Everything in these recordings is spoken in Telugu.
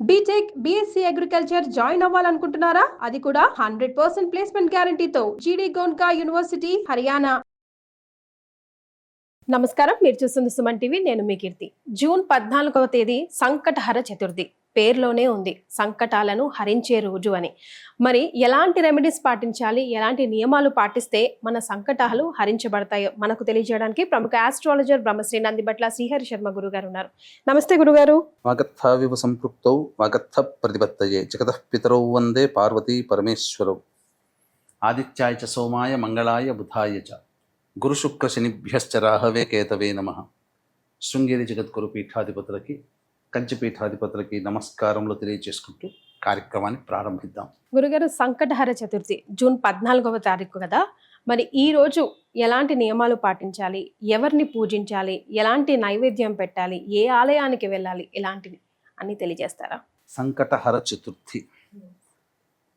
బీటెక్ బీఎస్సీ అగ్రికల్చర్ జాయిన్ అవ్వాలనుకుంటున్నారా? అది కూడా హండ్రెడ్ పర్సెంట్ ప్లేస్మెంట్ గ్యారంటీతో జీడీ గోన్కా యూనివర్సిటీ హర్యానా నమస్కారం. మీరు చూస్తుంది సుమన్ టీవీ. నేను మీ కీర్తి. జూన్ పద్నాలుగవ తేదీ సంకటహర చతుర్థి. పేర్లోనే ఉంది. సంకటాలను హరించే రోజు అని. మరి ఎలాంటి రెమెడీస్ పాటించాలి? ఎలాంటి నియమాలు పాటిస్తే మన సంకటాలు హరించబడతాయో మనకు తెలియజేయడానికి ప్రముఖ ఆస్ట్రాలజర్ బ్రహ్మశ్రీ నందిబట్ల శ్రీహరి శర్మ గురుగారు ఉన్నారు. నమస్తే గురుగారు. వాగర్థావివ సంపృక్తౌ వాగర్థ ప్రతిపత్తయే. జగత పితరౌ వందే పార్వతీ పరమేశ్వరౌ. ఆదిత్యాయ చ సోమాయ మంగళాయ బుధాయ చ. గురుశుక్ర శనిభ్యశ్చ రాహవే కేతవే నమ. శృంగేరి జగద్గురు పీఠాధిపతులకి కంచి పీఠాధిపతులకి నమస్కారములు తెలియజేసుకుంటూ కార్యక్రమాన్ని ప్రారంభిద్దాం. గురుగారు సంకటహర చతుర్థి జూన్ పద్నాలుగవ తారీఖు కదా? మరి ఈ రోజు ఎలాంటి నియమాలు పాటించాలి? ఎవరిని పూజించాలి? ఎలాంటి నైవేద్యం పెట్టాలి? ఏ ఆలయానికి వెళ్ళాలి? ఇలాంటివి అని తెలియజేస్తారా? సంకటహర చతుర్థి.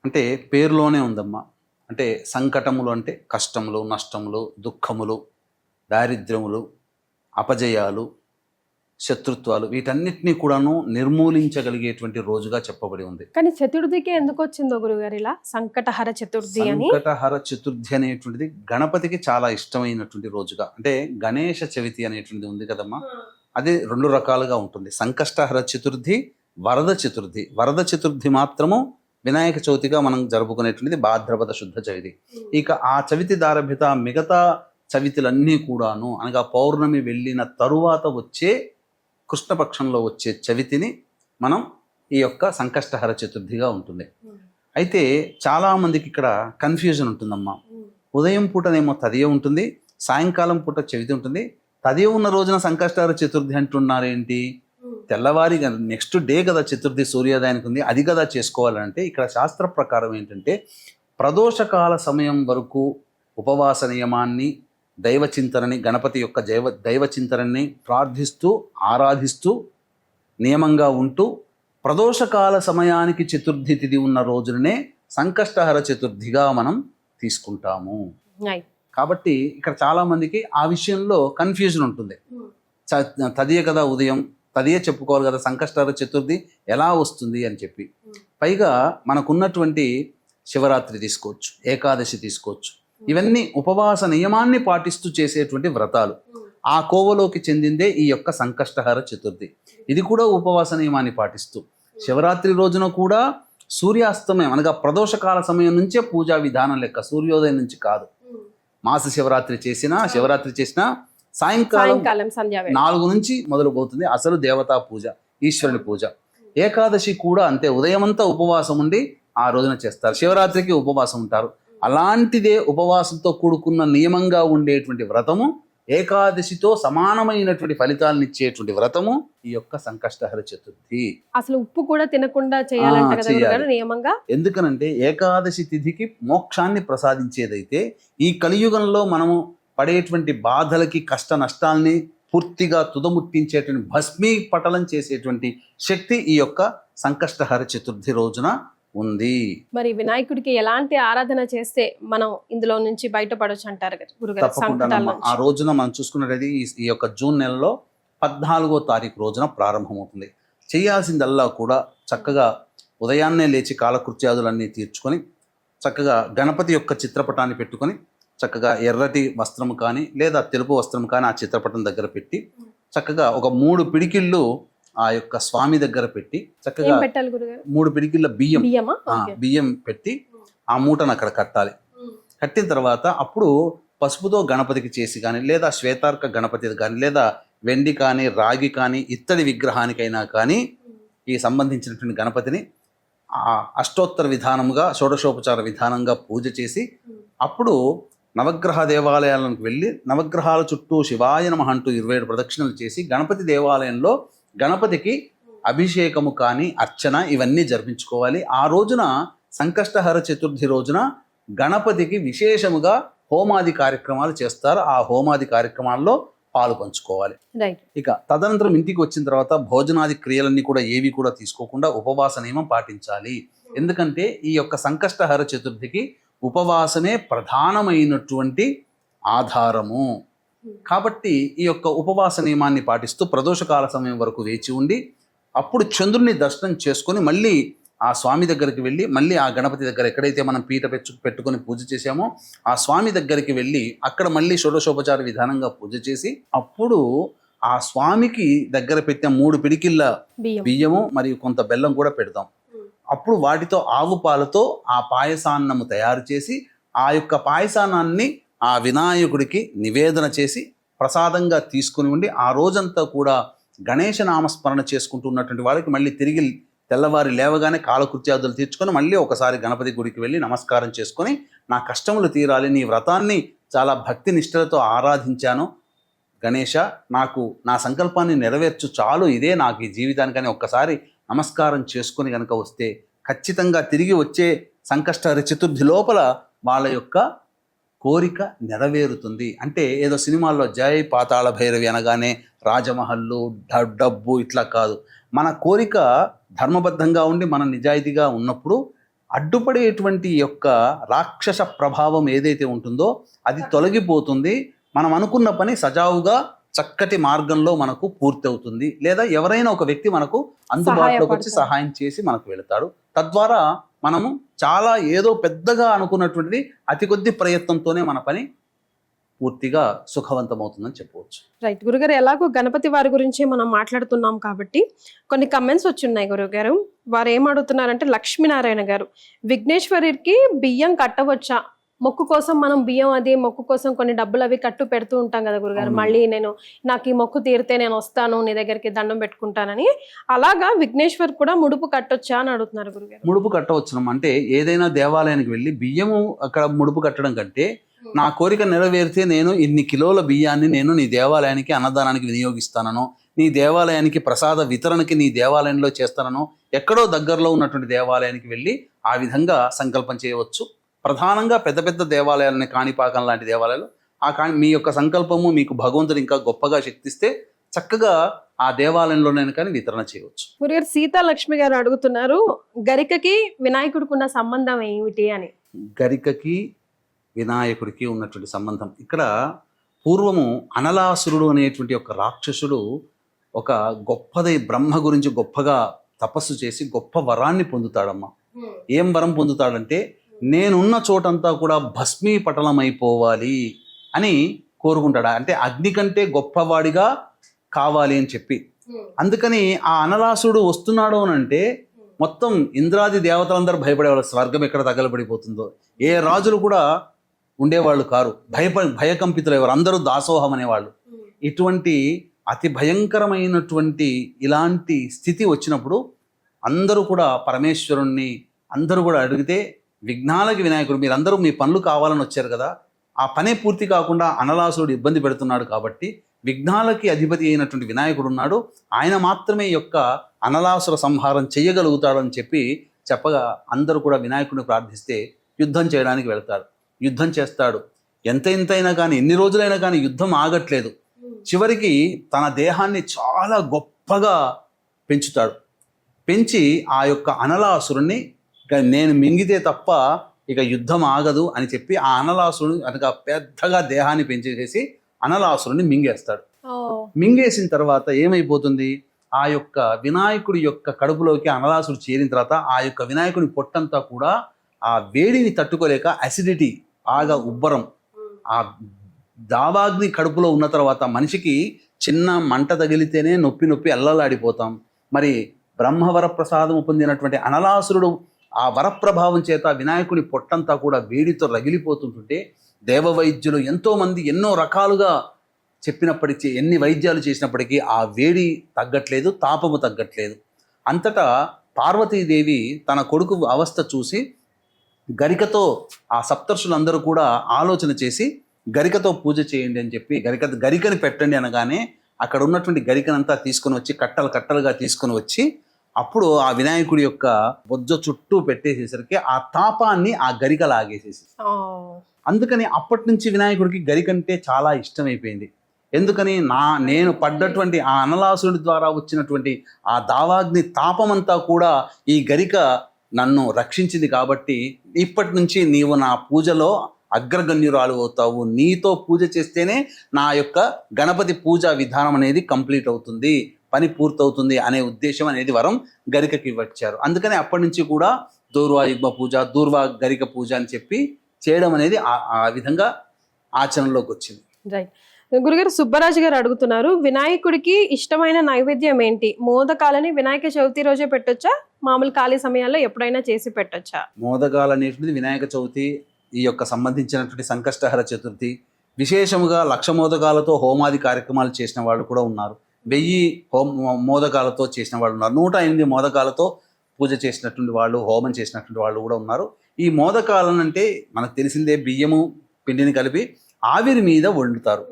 అంటే పేరులోనే ఉందమ్మా. అంటే సంకటములు అంటే కష్టములు నష్టములు దుఃఖములు దారిద్ర్యములు అపజయాలు శత్రుత్వాలు వీటన్నిటినీ కూడాను నిర్మూలించగలిగేటువంటి రోజుగా చెప్పబడి ఉంది. కానీ చతుర్థికి ఎందుకు వచ్చిందో గురుగారు ఇలా? సంకటహర చతుర్థి అని? సంకటహర చతుర్థి అనేటువంటిది గణపతికి చాలా ఇష్టమైనటువంటి రోజుగా. అంటే గణేష చవితి అనేటువంటిది ఉంది కదమ్మా? అది రెండు రకాలుగా ఉంటుంది. సంకష్టహర చతుర్థి వరద చతుర్థి. వరద చతుర్థి మాత్రము వినాయక చవితిగా మనం జరుపుకునేటువంటిది భాద్రపద శుద్ధ చవితి. ఇక ఆ చవితి దారభ్యత మిగతా చవితులన్నీ కూడాను అనగా పౌర్ణమి వెళ్ళిన తరువాత వచ్చే కృష్ణపక్షంలో వచ్చే చవితిని మనం ఈ యొక్క సంకష్టహర చతుర్థిగా ఉంటుంది. అయితే చాలామందికి ఇక్కడ కన్ఫ్యూజన్ ఉంటుందమ్మా. ఉదయం పూటనేమో తదియ ఉంటుంది సాయంకాలం పూట చవితి ఉంటుంది. తదియ ఉన్న రోజున సంకష్టహర చతుర్థి అంటున్నారేంటి తెల్లవారి నెక్స్ట్ డే కదా చతుర్థి సూర్యోదయానికి ఉంది అది కదా చేసుకోవాలంటే ఇక్కడ శాస్త్ర ప్రకారం ఏంటంటే ప్రదోషకాల సమయం వరకు ఉపవాస నియమాన్ని దైవ చింతనని గణపతి యొక్క దైవ దైవ చింతనని ప్రార్థిస్తూ ఆరాధిస్తూ నియమంగా ఉంటూ ప్రదోషకాల సమయానికి చతుర్థి తిథి ఉన్న రోజునే సంకష్టహర చతుర్థిగా మనం తీసుకుంటాము. కాబట్టి ఇక్కడ చాలా మందికి ఆ విషయంలో కన్ఫ్యూజన్ ఉంటుంది. చ- తదియే కదా ఉదయం తదియే చెప్పుకోవాలి కదా సంకష్టహర చతుర్థి ఎలా వస్తుంది అని చెప్పి. పైగా మనకున్నటువంటి శివరాత్రి తీసుకోవచ్చు ఏకాదశి తీసుకోవచ్చు. ఇవన్నీ ఉపవాస నియమాన్ని పాటిస్తూ చేసేటువంటి వ్రతాలు. ఆ కోవలోకి చెందిందే ఈ యొక్క సంకష్టహర చతుర్థి. ఇది కూడా ఉపవాస నియమాన్ని పాటిస్తూ. శివరాత్రి రోజున కూడా సూర్యాస్తమయం అనగా ప్రదోషకాల సమయం నుంచే పూజా విధానం లెక్క సూర్యోదయం నుంచి కాదు. మాస శివరాత్రి చేసినా శివరాత్రి చేసినా సాయంకాలం నాలుగు నుంచి మొదలుపోతుంది. అసలు దేవతా పూజ ఈశ్వరుని పూజ. ఏకాదశి కూడా అంతే. ఉదయమంతా ఉపవాసం ఉండి ఆ రోజున చేస్తారు. శివరాత్రికి ఉపవాసం ఉంటారు. అలాంటిదే ఉపవాసంతో కూడుకున్న నియమంగా ఉండేటువంటి వ్రతము ఏకాదశితో సమానమైనటువంటి ఫలితాలను ఇచ్చేటువంటి వ్రతము ఈ యొక్క సంకష్టహర చతుర్థి. అసలు ఉప్పు కూడా తినకుండా చేయాలంట నియమంగా? ఎందుకనంటే ఏకాదశి తిథికి మోక్షాన్ని ప్రసాదించేదైతే ఈ కలియుగంలో మనము పడేటువంటి బాధలకి కష్ట నష్టాల్ని పూర్తిగా తుదముట్టించేటువంటి భస్మీ పటలం చేసేటువంటి శక్తి ఈ యొక్క సంకష్టహర చతుర్థి రోజున ఉంది. మరి వినాయకుడికి ఎలాంటి ఆరాధన చేస్తే మనం ఇందులో నుంచి బయటపడొచ్చు అంటారు తప్పకుండా ఆ రోజున మనం చూసుకున్నది ఈ యొక్క జూన్ నెలలో పద్నాలుగో తారీఖు రోజున ప్రారంభమవుతుంది. చేయాల్సిందల్లా కూడా చక్కగా ఉదయాన్నే లేచి కాలకృత్యాదులన్నీ తీర్చుకొని చక్కగా గణపతి యొక్క చిత్రపటాన్ని పెట్టుకొని చక్కగా ఎర్రటి వస్త్రం కానీ లేదా తెలుపు వస్త్రం కానీ ఆ చిత్రపటం దగ్గర పెట్టి చక్కగా ఒక మూడు పిడికిళ్ళు ఆ యొక్క స్వామి దగ్గర పెట్టి చక్కగా మూడు పిడికిళ్ళ బియ్యం. బియ్యం పెట్టి ఆ మూటను అక్కడ కట్టాలి. కట్టిన తర్వాత అప్పుడు పసుపుతో గణపతికి చేసి కానీ లేదా శ్వేతార్క గణపతి కానీ లేదా వెండి కానీ రాగి కానీ ఇత్తడి విగ్రహానికైనా కానీ ఈ సంబంధించినటువంటి గణపతిని ఆ అష్టోత్తర విధానముగా షోడశోపచార విధానంగా పూజ చేసి అప్పుడు నవగ్రహ దేవాలయాలకు వెళ్ళి నవగ్రహాల చుట్టూ శివాయ నమః అంటూ ఇరవై ఏడు ప్రదక్షిణలు చేసి గణపతి దేవాలయంలో గణపతికి అభిషేకము కానీ అర్చన ఇవన్నీ జరిపించుకోవాలి. ఆ రోజున సంకష్టహర చతుర్థి రోజున గణపతికి విశేషముగా హోమాది కార్యక్రమాలు చేస్తారు. ఆ హోమాది కార్యక్రమాల్లో పాలు పంచుకోవాలి. ఇక తదనంతరం ఇంటికి వచ్చిన తర్వాత భోజనాది క్రియలన్నీ కూడా ఏవి కూడా తీసుకోకుండా ఉపవాస నియమం పాటించాలి. ఎందుకంటే ఈ యొక్క సంకష్టహర చతుర్థికి ఉపవాసమే ప్రధానమైనటువంటి ఆధారము. కాబట్టి ఈ యొక్క ఉపవాస నియమాన్ని పాటిస్తూ ప్రదోషకాల సమయం వరకు వేచి ఉండి అప్పుడు చంద్రుని దర్శనం చేసుకొని మళ్ళీ ఆ స్వామి దగ్గరికి వెళ్ళి మళ్ళీ ఆ గణపతి దగ్గర ఎక్కడైతే మనం పీట పెట్టు పెట్టుకొని పూజ చేసామో ఆ స్వామి దగ్గరికి వెళ్ళి అక్కడ మళ్ళీ షోడశోపచార విధానంగా పూజ చేసి అప్పుడు ఆ స్వామికి దగ్గర పెట్టిన మూడు పిడికిళ్ళ బియ్యం. బియ్యము మరియు కొంత బెల్లం కూడా పెడతాం. అప్పుడు వాటితో ఆవు పాలతో ఆ పాయసాన్నము తయారు చేసి ఆ యొక్క పాయసాన్నాన్ని ఆ వినాయకుడికి నివేదన చేసి ప్రసాదంగా తీసుకుని ఉండి ఆ రోజంతా కూడా గణేష నామస్మరణ చేసుకుంటున్నటువంటి వాళ్ళకి మళ్ళీ తిరిగి తెల్లవారి లేవగానే కాలకృత్యాదులు తీర్చుకొని మళ్ళీ ఒకసారి గణపతి గుడికి వెళ్ళి నమస్కారం చేసుకొని నా కష్టములు తీరాలి నీ వ్రతాన్ని చాలా భక్తి నిష్ఠలతో ఆరాధించాను. గణేష నాకు నా సంకల్పాన్ని నెరవేర్చు చాలు ఇదే నాకు ఈ జీవితానికని ఒక్కసారి నమస్కారం చేసుకొని కనుక వస్తే ఖచ్చితంగా తిరిగి వచ్చే సంకష్ట చతుర్థి లోపల వాళ్ళ యొక్క కోరిక నెరవేరుతుంది. అంటే ఏదో సినిమాల్లో జై పాతాళ భైరవి అనగానే రాజమహల్లు డబ్బు ఇట్లా కాదు. మన కోరిక ధర్మబద్ధంగా ఉండి మన నిజాయితీగా ఉన్నప్పుడు అడ్డుపడేటువంటి యొక్క రాక్షస ప్రభావం ఏదైతే ఉంటుందో అది తొలగిపోతుంది. మనం అనుకున్న పని సజావుగా చక్కటి మార్గంలో మనకు పూర్తి అవుతుంది లేదా ఎవరైనా ఒక వ్యక్తి మనకు అందుబాటులోకి వచ్చి. సహాయం చేసి మనకు వెళతాడు. తద్వారా మనము చాలా ఏదో పెద్దగా అనుకున్నటువంటిది అతి కొద్ది ప్రయత్నంతోనే మన పని పూర్తిగా సుఖవంతమవుతుందని చెప్పవచ్చు. రైట్ గురుగారు ఎలాగో గణపతి వారి గురించి మనం మాట్లాడుతున్నాం కాబట్టి కొన్ని కమెంట్స్ వచ్చున్నాయి గురుగారు. వారు ఏం అడుగుతున్నారంటే లక్ష్మీనారాయణ గారు విఘ్నేశ్వరికి బియ్యం కట్టవచ్చా? మొక్కు కోసం మనం బియ్యం అది మొక్కు కోసం కొన్ని డబ్బులు అవి కట్టు పెడుతూ ఉంటాం కదా గురుగారు. మళ్ళీ నేను నాకు ఈ మొక్కు తీరితే నేను వస్తాను నీ దగ్గరికి దండం పెట్టుకుంటానని. అలాగా విఘ్నేశ్వర్ కూడా ముడుపు కట్టొచ్చా అని అడుగుతున్నారు గురుగారు. ముడుపు కట్టవచ్చునం. అంటే ఏదైనా దేవాలయానికి వెళ్ళి బియ్యము అక్కడ ముడుపు కట్టడం కంటే నా కోరిక నెరవేరితే నేను ఇన్ని కిలోల బియ్యాన్ని నేను నీ దేవాలయానికి అన్నదానానికి వినియోగిస్తానను నీ దేవాలయానికి ప్రసాద వితరణకి నీ దేవాలయంలో చేస్తానను ఎక్కడో దగ్గరలో ఉన్నటువంటి దేవాలయానికి వెళ్ళి ఆ విధంగా సంకల్పం చేయవచ్చు. ప్రధానంగా పెద్ద పెద్ద దేవాలయాలని కాణిపాకం లాంటి దేవాలయాలు ఆ కాణి మీ యొక్క సంకల్పము మీకు భగవంతుడు ఇంకా గొప్పగా శక్తిస్తే చక్కగా ఆ దేవాలయంలోనే కానీ వితరణ చేయవచ్చు. గురుగారు సీతాలక్ష్మి గారు అడుగుతున్నారు గరికకి వినాయకుడికి ఉన్న సంబంధం ఏమిటి అని? గరికకి వినాయకుడికి ఉన్నటువంటి సంబంధం. ఇక్కడ పూర్వము అనలాసురుడు అనేటువంటి ఒక రాక్షసుడు ఒక గొప్పది బ్రహ్మ గురించి గొప్పగా తపస్సు చేసి గొప్ప వరాన్ని పొందుతాడమ్మా. ఏం వరం పొందుతాడంటే నేనున్న చోటంతా కూడా భస్మీపటలమైపోవాలి అని కోరుకుంటాడు? అంటే అగ్ని కంటే గొప్పవాడిగా కావాలి అని చెప్పి. అందుకని ఆ అనలాసుడు వస్తున్నాడు అని అంటే మొత్తం ఇంద్రాది దేవతలందరూ భయపడేవాళ్ళు. స్వర్గం ఎక్కడ తగలబడిపోతుందో? ఏ రాజులు కూడా ఉండేవాళ్ళు కారు. భయప భయకంపితులు ఎవరు అందరూ దాసోహం అనేవాళ్ళు. ఇటువంటి అతి భయంకరమైనటువంటి ఇలాంటి స్థితి వచ్చినప్పుడు అందరూ కూడా పరమేశ్వరుణ్ణి అందరూ కూడా అడిగితే విఘ్నాలకి వినాయకుడు మీరందరూ మీ పనులు కావాలని వచ్చారు కదా ఆ పనే పూర్తి కాకుండా అనలాసురుడు ఇబ్బంది పెడుతున్నాడు కాబట్టి విఘ్నాలకి అధిపతి అయినటువంటి వినాయకుడు ఉన్నాడు. ఆయన మాత్రమే ఈ యొక్క అనలాసుర సంహారం చేయగలుగుతాడని చెప్పి చెప్పగా అందరూ కూడా వినాయకుడిని ప్రార్థిస్తే యుద్ధం చేయడానికి వెళ్తాడు యుద్ధం చేస్తాడు. ఎంత ఎంతైనా కానీ ఎన్ని రోజులైనా కానీ యుద్ధం ఆగట్లేదు. చివరికి తన దేహాన్ని చాలా గొప్పగా పెంచుతాడు. పెంచి ఆ యొక్క అనలాసురుణ్ణి ఇక నేను మింగితే తప్ప ఇక యుద్ధం ఆగదు అని చెప్పి ఆ అనలాసురుని అనక పెద్దగా దేహాన్ని పెంచేసేసి అనలాసురుని మింగేస్తాడు. మింగేసిన తర్వాత ఏమైపోతుంది? ఆ యొక్క వినాయకుడి యొక్క కడుపులోకి అనలాసుడు చేరిన తర్వాత ఆ యొక్క వినాయకుడి పొట్టంతా కూడా ఆ వేడిని తట్టుకోలేక అసిడిటీ బాగా ఉబ్బరం. ఆ దావాగ్ని కడుపులో ఉన్న తర్వాత మనిషికి చిన్న మంట తగిలితేనే నొప్పి నొప్పి అల్లలాడిపోతాం. మరి బ్రహ్మవర ప్రసాదం పొందినటువంటి అనలాసురుడు ఆ వరప్రభావం చేత వినాయకుడి పొట్టంతా కూడా వేడితో రగిలిపోతుంటుంటే దేవవైద్యులు ఎంతోమంది ఎన్నో రకాలుగా చెప్పినప్పటికీ ఎన్ని వైద్యాలు చేసినప్పటికీ ఆ వేడి తగ్గట్లేదు తాపము తగ్గట్లేదు. అంతటా పార్వతీదేవి తన కొడుకు అవస్థ చూసి గరికతో ఆ సప్తర్షులందరూ కూడా ఆలోచన చేసి గరికతో పూజ చేయండి అని చెప్పి గరిక గరికని పెట్టండి అనగానే అక్కడ ఉన్నటువంటి గరికనంతా తీసుకొని వచ్చి కట్టలు కట్టలుగా తీసుకొని వచ్చి అప్పుడు ఆ వినాయకుడి యొక్క బొజ్జ చుట్టూ పెట్టేసేసరికి ఆ తాపాన్ని ఆ గరిక లాగేసేసి అందుకని అప్పటి నుంచి వినాయకుడికి గరికంటే చాలా ఇష్టమైపోయింది. ఎందుకని నా నేను పడ్డటువంటి ఆ అనలాసుడి ద్వారా వచ్చినటువంటి ఆ దావాగ్ని తాపమంతా కూడా ఈ గరిక నన్ను రక్షించింది కాబట్టి ఇప్పటి నుంచి నీవు నా పూజలో అగ్రగణ్యురాలు అవుతావు. నీతో పూజ చేస్తేనే నా యొక్క గణపతి పూజ విధానం అనేది కంప్లీట్ అవుతుంది. పని పూర్తవుతుంది అనే ఉద్దేశం అనేది వరం గరికకి ఇవ్వచ్చారు. అందుకని అప్పటి నుంచి కూడా దూర్వా యుగ్మ పూజ దూర్వా గరిక పూజ అని చెప్పి చేయడం అనేది ఆ- ఆ విధంగా ఆచరణలోకి వచ్చింది. రైట్ గురుగారు సుబ్బరాజు గారు అడుగుతున్నారు వినాయకుడికి ఇష్టమైన నైవేద్యం ఏంటి? మోదకాలని వినాయక చవితి రోజే పెట్టొచ్చా? మామూలు ఖాళీ సమయాల్లో ఎప్పుడైనా చేసి పెట్టొచ్చా? మోదకాలు అనేటువంటిది వినాయక చవితి ఈ యొక్క సంబంధించినటువంటి సంకష్టహర చతుర్థి విశేషముగా లక్ష మోదకాలతో హోమాది కార్యక్రమాలు చేసిన వాళ్ళు కూడా ఉన్నారు. వెయ్యి హోమ మోదకాలతో చేసిన వాళ్ళు ఉన్నారు. నూట ఎనిమిది మోదకాలతో పూజ చేసినటువంటి వాళ్ళు హోమం చేసినటువంటి వాళ్ళు కూడా ఉన్నారు. ఈ మోదకాలను అంటే మనకు తెలిసిందే బియ్యము పిండిని కలిపి ఆవిరి మీద వండుతారు.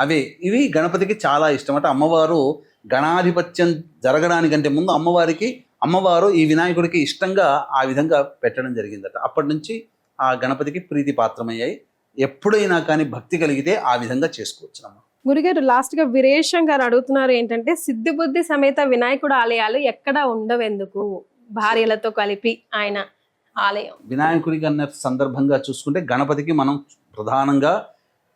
అవే ఇవి గణపతికి చాలా ఇష్టం. అంటే అమ్మవారు గణాధిపత్యం జరగడానికంటే ముందు అమ్మవారికి అమ్మవారు ఈ వినాయకుడికి ఇష్టంగా ఆ విధంగా పెట్టడం జరిగిందట. అప్పటి నుంచి ఆ గణపతికి ప్రీతి పాత్రమయ్యాయి ఎప్పుడైనా కానీ భక్తి కలిగితే ఆ విధంగా చేసుకోవచ్చు అమ్మ గురుగారు లాస్ట్గా వీరేశం గారు అడుగుతున్నారు ఏంటంటే సిద్ధి బుద్ధి సమేత వినాయకుడు ఆలయాలు ఎక్కడ ఉండవెందుకు? భార్యలతో కలిపి ఆయన ఆలయం. వినాయకుడికి అన్న సందర్భంగా చూసుకుంటే గణపతికి మనం ప్రధానంగా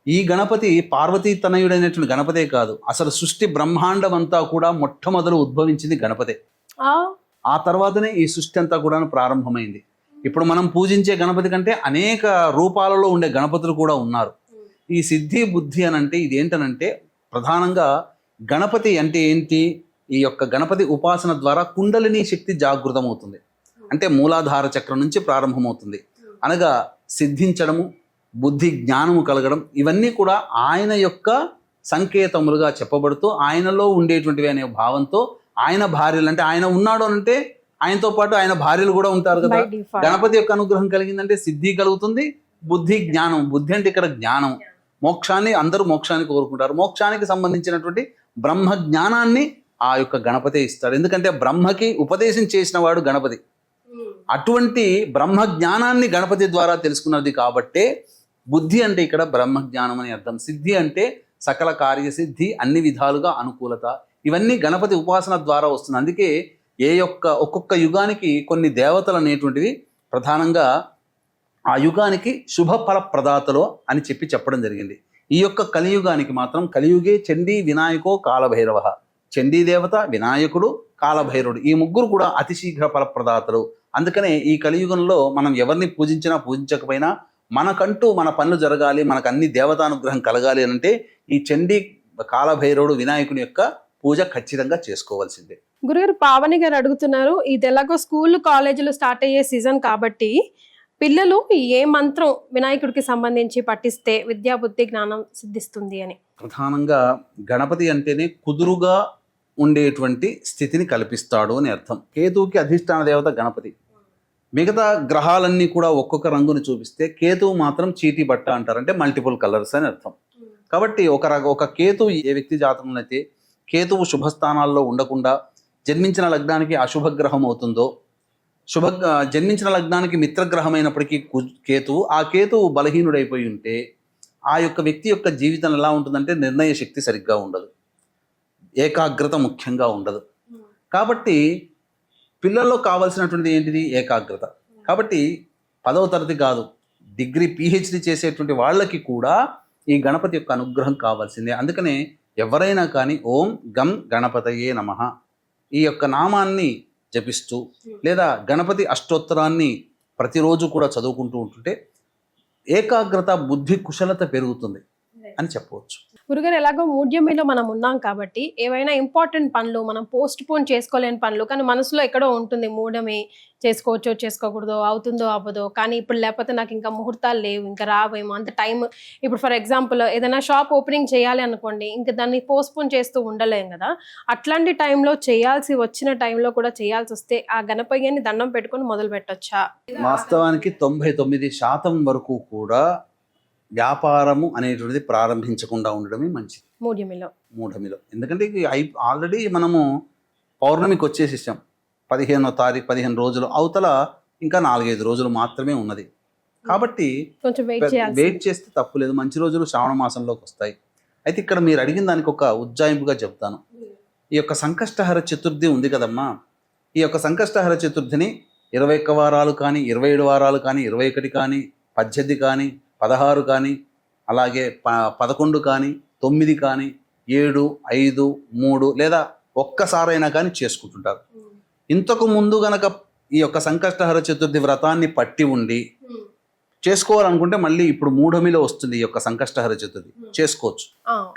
ఈ గణపతి పార్వతీ తనయుడైనటువంటి గణపతే కాదు అసలు సృష్టి బ్రహ్మాండం అంతా కూడా మొట్టమొదలు ఉద్భవించింది గణపతే. ఆ? తర్వాతనే ఈ సృష్టి అంతా కూడా ప్రారంభమైంది. ఇప్పుడు మనం పూజించే గణపతి కంటే అనేక రూపాలలో ఉండే గణపతులు కూడా ఉన్నారు. ఈ సిద్ధి బుద్ధి అని అంటే ఇది ఏంటనంటే ప్రధానంగా గణపతి అంటే ఏంటి? ఈ యొక్క గణపతి ఉపాసన ద్వారా కుండలిని శక్తి జాగృతమవుతుంది. అంటే మూలాధార చక్రం నుంచి ప్రారంభమవుతుంది. అనగా సిద్ధించడము బుద్ధి జ్ఞానము కలగడం ఇవన్నీ కూడా ఆయన యొక్క సంకేతములుగా చెప్పబడుతూ ఆయనలో ఉండేటువంటివి అనే భావంతో ఆయన భార్యలు అంటే ఆయన ఉన్నాడు అంటే ఆయనతో పాటు ఆయన భార్యలు కూడా ఉంటారు కదా. గణపతి యొక్క అనుగ్రహం కలిగిందంటే సిద్ధి కలుగుతుంది బుద్ధి జ్ఞానం బుద్ధి అంటే ఇక్కడ జ్ఞానం. మోక్షాన్ని అందరూ మోక్షాన్ని కోరుకుంటారు. మోక్షానికి సంబంధించినటువంటి బ్రహ్మ జ్ఞానాన్ని ఆ యొక్క గణపతి ఇస్తాడు ఎందుకంటే బ్రహ్మకి ఉపదేశం చేసిన వాడు గణపతి. అటువంటి బ్రహ్మ జ్ఞానాన్ని గణపతి ద్వారా తెలుసుకున్నది కాబట్టే బుద్ధి అంటే ఇక్కడ బ్రహ్మ జ్ఞానం అని అర్థం. సిద్ధి అంటే సకల కార్యసిద్ధి అన్ని విధాలుగా అనుకూలత. ఇవన్నీ గణపతి ఉపాసన ద్వారా వస్తుంది. అందుకే ఏ యొక్క ఒక్కొక్క యుగానికి కొన్ని దేవతలు అనేటువంటివి ప్రధానంగా ఆ యుగానికి శుభఫల ప్రదాతలో అని చెప్పి చెప్పడం జరిగింది. ఈ యొక్క కలియుగానికి మాత్రం కలియుగే చండీ వినాయకో కాలభైరవ. చండీ దేవత వినాయకుడు కాలభైరవుడు ఈ ముగ్గురు కూడా అతి శీఘ్ర ఫలప్రదాతలు. అందుకనే ఈ కలియుగంలో మనం ఎవరిని పూజించినా పూజించకపోయినా మనకంటూ మన పనులు జరగాలి మనకు అన్ని దేవతానుగ్రహం కలగాలి అని అంటే ఈ చండీ కాలభైరవుడు వినాయకుని యొక్క పూజ ఖచ్చితంగా చేసుకోవాల్సిందే. గురుగారు పావని గారు అడుగుతున్నారు ఇది ఎలాగో స్కూల్ కాలేజీలు స్టార్ట్ అయ్యే సీజన్ కాబట్టి పిల్లలు ఏ మంత్రం వినాయకుడికి సంబంధించి పఠిస్తే విద్యాబుద్ధి జ్ఞానం సిద్ధిస్తుంది అని? ప్రధానంగా గణపతి అంటేనే కుదురుగా ఉండేటువంటి స్థితిని కల్పిస్తాడు అని అర్థం. కేతువుకి అధిష్టాన దేవత గణపతి. మిగతా గ్రహాలన్నీ కూడా ఒక్కొక్క రంగుని చూపిస్తే కేతువు మాత్రం చీటీ బట్ట అంటారు అంటే మల్టిపుల్ కలర్స్ అని అర్థం. కాబట్టి ఒక రక ఒక కేతువు ఏ వ్యక్తి జాతకంలో అయితే కేతువు శుభస్థానాల్లో ఉండకుండా జన్మించిన లగ్నానికి అశుభ గ్రహం అవుతుందో శుభ జన్మించిన లగ్నానికి మిత్రగ్రహం అయినప్పటికీ కు- కేతువు ఆ కేతువు బలహీనుడైపోయి ఉంటే ఆ యొక్క వ్యక్తి యొక్క జీవితం ఎలా ఉంటుందంటే నిర్ణయ శక్తి సరిగ్గా ఉండదు. ఏకాగ్రత ముఖ్యంగా ఉండదు. కాబట్టి పిల్లల్లో కావాల్సినటువంటిది ఏంటిది? ఏకాగ్రత. కాబట్టి పదవ తరగతి కాదు డిగ్రీ పిహెచ్డి చేసేటువంటి వాళ్ళకి కూడా ఈ గణపతి యొక్క అనుగ్రహం కావాల్సిందే. అందుకనే ఎవరైనా కానీ ఓం గం గణపతయే నమః. ఈ యొక్క నామాన్ని జపిస్తూ లేదా గణపతి అష్టోత్తరాన్ని ప్రతిరోజు కూడా చదువుకుంటూ ఉంటుంటే ఏకాగ్రత బుద్ధి కుశలత పెరుగుతుంది. అని చెప్పవచ్చు. గురుగారు ఎలాగో మూడ్యమిలో మనం ఉన్నాం కాబట్టి ఏవైనా ఇంపార్టెంట్ పనులు మనం పోస్ట్ పోన్ చేసుకోలేని పనులు కానీ మనసులో ఎక్కడో ఉంటుంది మూడమి చేసుకోవచ్చో చేసుకోకూడదో అవుతుందో అవ్వదో కానీ ఇప్పుడు లేకపోతే నాకు ఇంకా ముహూర్తాలు లేవు ఇంకా రావేమో అంత టైం ఇప్పుడు ఫర్ ఎగ్జాంపుల్ ఏదైనా షాప్ ఓపెనింగ్ చేయాలి అనుకోండి ఇంకా దాన్ని పోస్ట్ పోన్ చేస్తూ ఉండలేం కదా. అట్లాంటి టైంలో చేయాల్సి వచ్చిన టైంలో కూడా చేయాల్సి వస్తే ఆ గణపయ్యని దండం పెట్టుకొని మొదలు పెట్టొచ్చా వాస్తవానికి తొంభై తొమ్మిది శాతం వరకు కూడా వ్యాపారము అనేటువంటిది ప్రారంభించకుండా ఉండడమే మంచిది. మూడ్యమిలో మూఢమిలో. ఎందుకంటే ఆల్రెడీ మనము పౌర్ణమికి వచ్చేసేసాం. పదిహేనో తారీఖు పదిహేను రోజులు అవతల ఇంకా నాలుగైదు రోజులు మాత్రమే ఉన్నది. కాబట్టి కొంచెం వెయిట్ చేస్తే తప్పు లేదు మంచి రోజులు శ్రావణ మాసంలోకి వస్తాయి. అయితే ఇక్కడ మీరు అడిగిన దానికి ఒక ఉజ్జాయింపుగా చెప్తాను. ఈ యొక్క సంకష్టహర చతుర్థి ఉంది కదమ్మా. ఈ యొక్క సంకష్టహర చతుర్థిని ఇరవై ఒక్క వారాలు కానీ ఇరవై ఏడు వారాలు కానీ ఇరవై ఒకటి కానీ పద్దెనిమిది కానీ పదహారు కానీ అలాగే ప పదకొండు కానీ తొమ్మిది కానీ ఏడు ఐదు మూడు లేదా ఒక్కసారైనా కానీ చేసుకుంటుంటారు. ఇంతకు ముందు గనక ఈ యొక్క సంకష్టహర చతుర్థి వ్రతాన్ని పట్టి ఉండి చేసుకోవాలనుకుంటే మళ్ళీ ఇప్పుడు మూఢమిలో వస్తుంది ఈ యొక్క సంకష్టహర చతుర్థి. చేసుకోవచ్చు.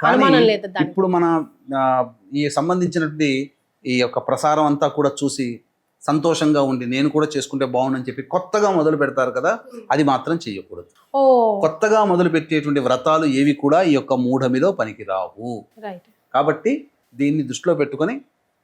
కానీ ఇప్పుడు మన ఈ సంబంధించినటువంటి ఈ యొక్క ప్రసారం అంతా కూడా చూసి సంతోషంగా ఉండి నేను కూడా చేసుకుంటే బాగుండని చెప్పి కొత్తగా మొదలు పెడతారు కదా అది మాత్రం చేయకూడదు. కొత్తగా మొదలు పెట్టేటువంటి వ్రతాలు ఏవి కూడా ఈ యొక్క మూఢమిలో పనికిరావు కాబట్టి దీన్ని దృష్టిలో పెట్టుకొని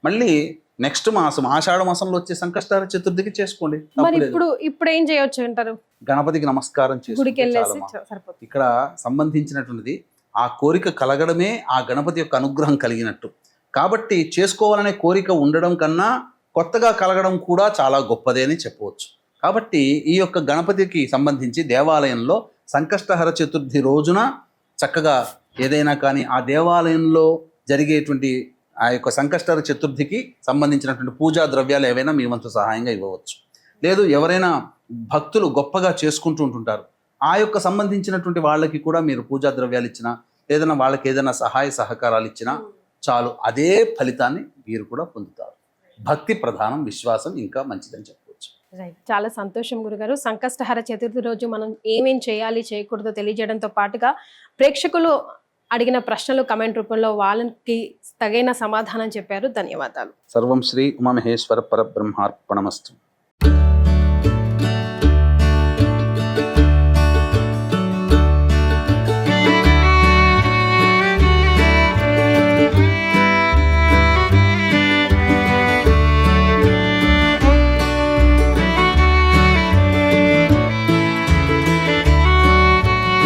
మళ్ళీ నెక్స్ట్ మాసం ఆషాఢ మాసంలో వచ్చే సంకష్టార చతుర్థికి చేసుకోండి. ఇప్పుడు ఇప్పుడు ఏం చేయొచ్చు అంటారు? గణపతికి నమస్కారం గుడికి చేసుకుంటే వెళ్ళేసి చాలమ్మా. చ- సరిపోతుంది. ఇక్కడ సంబంధించినటువంటిది ఆ కోరిక కలగడమే ఆ గణపతి యొక్క అనుగ్రహం కలిగినట్టు. కాబట్టి చేసుకోవాలనే కోరిక ఉండడం కన్నా కొత్తగా కలగడం కూడా చాలా గొప్పదే అని చెప్పవచ్చు. కాబట్టి ఈ యొక్క గణపతికి సంబంధించి దేవాలయంలో సంకష్టహర చతుర్థి రోజున చక్కగా ఏదైనా కానీ ఆ దేవాలయంలో జరిగేటువంటి ఆ యొక్క సంకష్టహర చతుర్థికి సంబంధించినటువంటి పూజా ద్రవ్యాలు ఏవైనా మీ వంతు సహాయంగా ఇవ్వవచ్చు. లేదు ఎవరైనా భక్తులు గొప్పగా చేసుకుంటూ ఉంటుంటారు. ఆ యొక్క సంబంధించినటువంటి వాళ్ళకి కూడా మీరు పూజా ద్రవ్యాలు ఇచ్చినా ఏదైనా వాళ్ళకి ఏదైనా సహాయ సహకారాలు ఇచ్చినా చాలు. అదే ఫలితాన్ని మీరు కూడా పొందుతారు. భక్తి ప్రధానం విశ్వాసం ఇంకా మంచిదని చెప్పవచ్చు. రైట్ చాలా సంతోషం గురుగారు. సంకష్టహర చతుర్థి రోజు మనం ఏమేం చేయాలి చేయకూడదో తెలియజేయడంతో పాటుగా ప్రేక్షకులు అడిగిన ప్రశ్నలు కమెంట్ రూపంలో వాళ్ళకి తగిన సమాధానం చెప్పారు. ధన్యవాదాలు. సర్వం శ్రీ ఉమామహేశ్వర పరబ్రహ్మార్పణమస్తు.